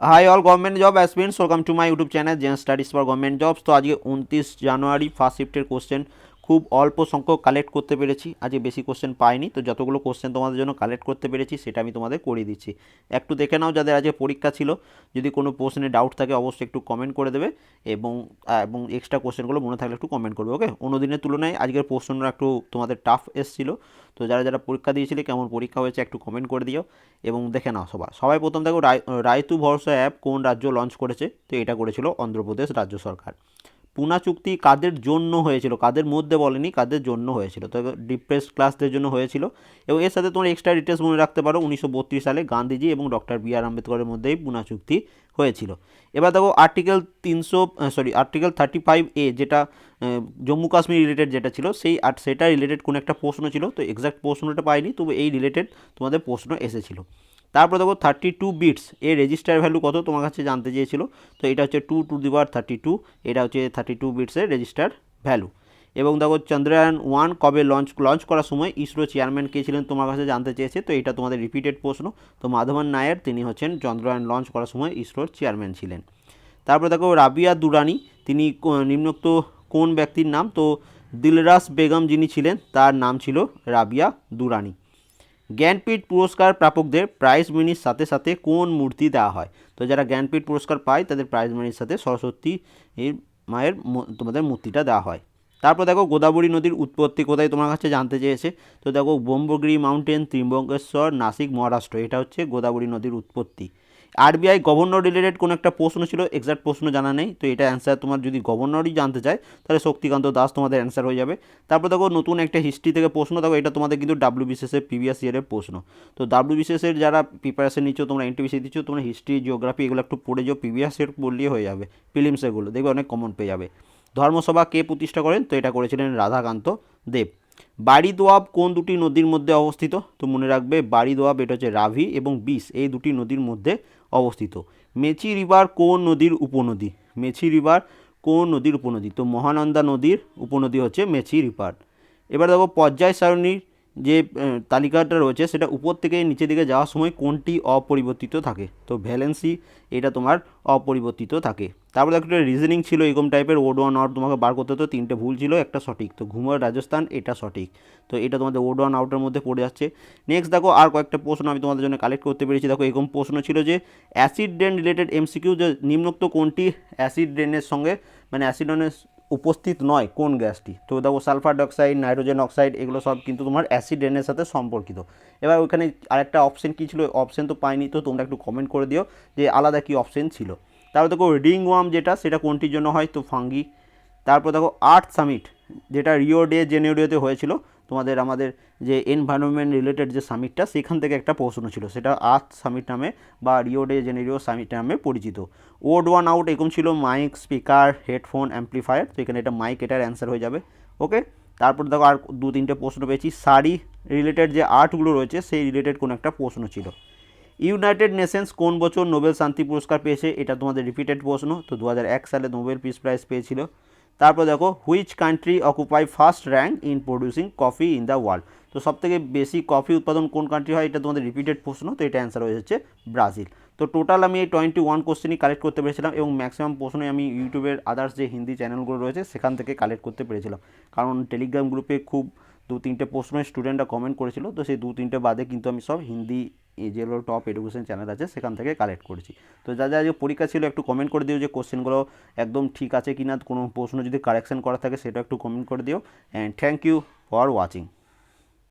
Hi all government job aspirants welcome to my YouTube channel Gen studies for government jobs তো আজকে উনত্রিশ January first শিফটের question খুব অল্প সংখ্যক কালেক্ট করতে পেরেছি। আজকে বেশি কোশ্চেন পাইনি, তো যতগুলো কোশ্চেন তোমাদের জন্য কালেক্ট করতে পেরেছি, সেটা আমি তোমাদের করিয়ে দিচ্ছি। একটু দেখে নাও যাদের আজকে পরীক্ষা ছিল, যদি কোনো প্রশ্নে ডাউট থাকে অবশ্যই একটু কমেন্ট করে দেবে এবং এবং এক্সট্রা কোশ্চেনগুলো মনে থাকলে একটু কমেন্ট করবে ওকে অন্য দিনের তুলনায় আজকের প্রশ্নটা একটু তোমাদের টাফ এসেছিল, তো যারা যারা পরীক্ষা দিয়েছিলে, কেমন পরীক্ষা হয়েছে একটু কমেন্ট করে দিও এবং দেখে নাও সবাই। সবাই প্রথম দেখো রায় রায়তু ভরসা অ্যাপ কোন রাজ্য লঞ্চ করেছে? তো এটা করেছিল অন্ধ্রপ্রদেশ রাজ্য সরকার। পুনা চুক্তি কাদের জন্য হয়েছিল? কাদের মধ্যে বলেনি, কাদের জন্য হয়েছিল? তো ডিপ্রেস ক্লাসদের জন্য হয়েছিল। এবং এর সাথে তোমরা এক্সট্রা ডিটেলস মনে রাখতে পারো, উনিশশো বত্রিশ সালে গান্ধীজি এবং ডক্টর বি আর আম্বেদকরের মধ্যেই পুনা চুক্তি হয়েছিল। এবার দেখো আর্টিকেল তিনশো sorry article thirty five A যেটা জম্মু কাশ্মীর রিলেটেড যেটা ছিল, সেই আর, সেটা রিলেটেড কোনো একটা প্রশ্ন ছিল। তো এক্সাক্ট প্রশ্নটা পাইনি, তবে এই রিলেটেড তোমাদের প্রশ্ন এসেছিল। তারপর দেখো থার্টি টু বিটস এর রেজিস্টার ভ্যালু কত তোমার কাছে জানতে চেয়েছিল? তো এটা হচ্ছে two to the power thirty two এটা হচ্ছে থার্টি টু বিটসের রেজিস্টার ভ্যালু এবং দেখো চন্দ্রায়ন ওয়ান কবে লঞ্চ লঞ্চ করার সময় ইসরো চেয়ারম্যান কে ছিলেন তোমার কাছে জানতে চেয়েছে, তো এটা তোমাদের রিপিটেড প্রশ্ন। তো মাধবন নায়ার, তিনি হচ্ছেন চন্দ্রায়ন লঞ্চ করার সময় ইসরোর চেয়ারম্যান ছিলেন। তারপর দেখো রাবিয়া দুরানি, তিনি নিম্নোক্ত কোন ব্যক্তির নাম? তো দিলরাস বেগম যিনি ছিলেন, তার নাম ছিল রাবিয়া দুরানি। জ্ঞানপীঠ পুরস্কার প্রাপকদের প্রাইজ মিনির সাথে সাথে কোন মূর্তি দেওয়া হয়? তো যারা জ্ঞানপীঠ পুরস্কার পায়, তাদের প্রাইজ মিনির সাথে সরস্বতী মায়ের তোমাদের মূর্তিটা দেওয়া হয়। তারপর দেখো গোদাবরী নদীর উৎপত্তি কোথায় তোমার কাছে জানতে চেয়েছে? তো দেখো ব্রহ্মগিরি মাউন্টেন ত্রিম্বকেশ্বর নাসিক, মহারাষ্ট্র, এটা হচ্ছে গোদাবরী নদীর উৎপত্তি। আরবিআই গভর্নর রিলেটেড কোনো একটা প্রশ্ন ছিল এক্সাক্ট প্রশ্ন জানা নেই, তো এটা অ্যান্সার তোমার যদি গভর্নরই জানতে চায়, তাহলে শক্তিকান্ত দাস তোমাদের অ্যান্সার হয়ে যাবে। তারপর দেখো নতুন একটা হিস্ট্রি থেকে প্রশ্ন, দেখো এটা তোমাদের কিন্তু ডাব্লিউ বিসিএসের প্রিভিয়াস ইয়ারের প্রশ্ন। তো ডাব্লিউ বিসিএসের যারা প্রিপারেশন নিচ্ছ, তোমরা এনটিভিসি দিচ্ছ, তোমরা হিস্ট্রি জিওগ্রাফি এগুলো একটু পড়ে যাও প্রিভিয়াস ইয়ার পড়লেই হয়ে যাবে ফিলিমস এগুলো, দেখবে অনেক কমন পেয়ে যাবে। ধর্মসভা কে প্রতিষ্ঠা করেন? তো এটা করেছিলেন রাধাকান্ত দেব। বাড়ি দোয়াব কোন দুটি নদীর মধ্যে অবস্থিত? তো মনে রাখবে বাড়ি দোয়াব এটা হচ্ছে রাভি এবং বিষ, এই দুটি নদীর মধ্যে অবস্থিত। মেচি রিভার কোন নদীর উপনদী? মেচি রিভার কোন নদীর উপনদী? তো মহানন্দা নদীর উপনদী হচ্ছে মেচি রিভার। এবার দেখো পর্যায় সারণীর যে তালিকাটা রয়েছে সেটা উপর থেকে নিচের দিকে যাওয়ার সময় কোনটি অপরিবর্তিত থাকে? তো ভ্যালেন্সি, এটা তোমার অপরিবর্তিত থাকে। তারপর দেখো একটা রিজনিং ছিল এরকম টাইপের ওড ওয়ান আউট তোমাকে বার করতে হতো, তিনটে ভুল ছিল, একটা সঠিক। তো ঘুমার রাজস্থান, এটা সঠিক। তো এটা তোমাদের ওড ওয়ান আউটের মধ্যে পড়ে যাচ্ছে। নেক্সট দেখো আর কয়েকটা প্রশ্ন আমি তোমাদের জন্য কালেক্ট করতে পেরেছি। দেখো এরকম প্রশ্ন ছিল যে অ্যাসিড ড্রেন রিলেটেড এমসিকিউ যে নিম্নোক্ত কোনটি অ্যাসিড ড্রেনের সঙ্গে মানে অ্যাসিড ড্রেনের উপস্থিত নয় কোন গ্যাসটি? তো দেখো সালফার ডাইঅক্সাইড, নাইট্রোজেন অক্সাইড, এগুলো সব কিন্তু তোমার অ্যাসিড রেনের সাথে সম্পর্কিত। এবার ওইখানে আরেকটা অপশন কী ছিল? অপশন তো পাইনি, তো তোমরা একটু কমেন্ট করে দিও যে আলাদা কী অপশন ছিল। তারপর দেখো রিং ওয়ার্ম যেটা, সেটা কোনটির জন্য হয়? তো ফাঙ্গি। তারপর দেখো আর্থ সামিট, যেটা রিও ডে জেনেরিওতে হয়েছিল তোমাদের আমাদের যে এনভায়রনমেন্ট রিলেটেড যে সামিটটা সেখান থেকে একটা প্রশ্ন ছিল। সেটা আর্থ সামিট নামে বা রিও ডে জেনেরিও সামিট নামে পরিচিত। ওড ওয়ান আউট এরকম ছিল মাইক স্পিকার হেডফোন অ্যাম্পলিফায়ার তো এখানে এটা মাইক এটার অ্যান্সার হয়ে যাবে। ওকে তারপর দেখো আর দু তিনটে প্রশ্ন পেয়েছি। শাড়ি রিলেটেড যে আর্টগুলো রয়েছে, সেই রিলেটেড কোনো একটা প্রশ্ন ছিল। ইউনাইটেড নেশনস কোন বছর নোবেল শান্তি পুরস্কার পেয়েছে? এটা তোমাদের রিপিটেড প্রশ্ন। তো দু হাজার এক সালে নোবেল পিস প্রাইজ পেয়েছিল। তারপর দেখো which country occupy first rank in producing coffee in the world তো সবথেকে বেশি কফি উৎপাদন কোন কান্ট্রি হয়, এটা তোমাদের রিপিটেড প্রশ্ন, তো এটা অ্যান্সার হয়ে যাচ্ছে ব্রাজিল। তো টোটাল আমি এই টোয়েন্টি ওয়ান কোশ্চেনই কালেক্ট করতে পেরেছিলাম এবং ম্যাক্সিমাম প্রশ্নই আমি ইউটিউবের আদার্স যে হিন্দি চ্যানেলগুলো রয়েছে, সেখান থেকে কালেক্ট করতে পেরেছিলাম। কারণ টেলিগ্রাম গ্রুপে খুব দু তিনটে প্রশ্ন স্টুডেন্টরা কমেন্ট করেছিল, তো সেই দু তিনটে বাদে কিন্তু আমি সব হিন্দি যেগুলো টপ এডুকেশন চ্যানেল আছে, সেখান থেকে কালেক্ট করেছি। তো যা যা যে পরীক্ষা ছিল, একটু কমেন্ট করে দিও যে কোশ্চেনগুলো একদম ঠিক আছে কি না কোনো প্রশ্ন যদি কারেকশন করা থাকে, সেটা একটু কমেন্ট করে দিও। And thank you for watching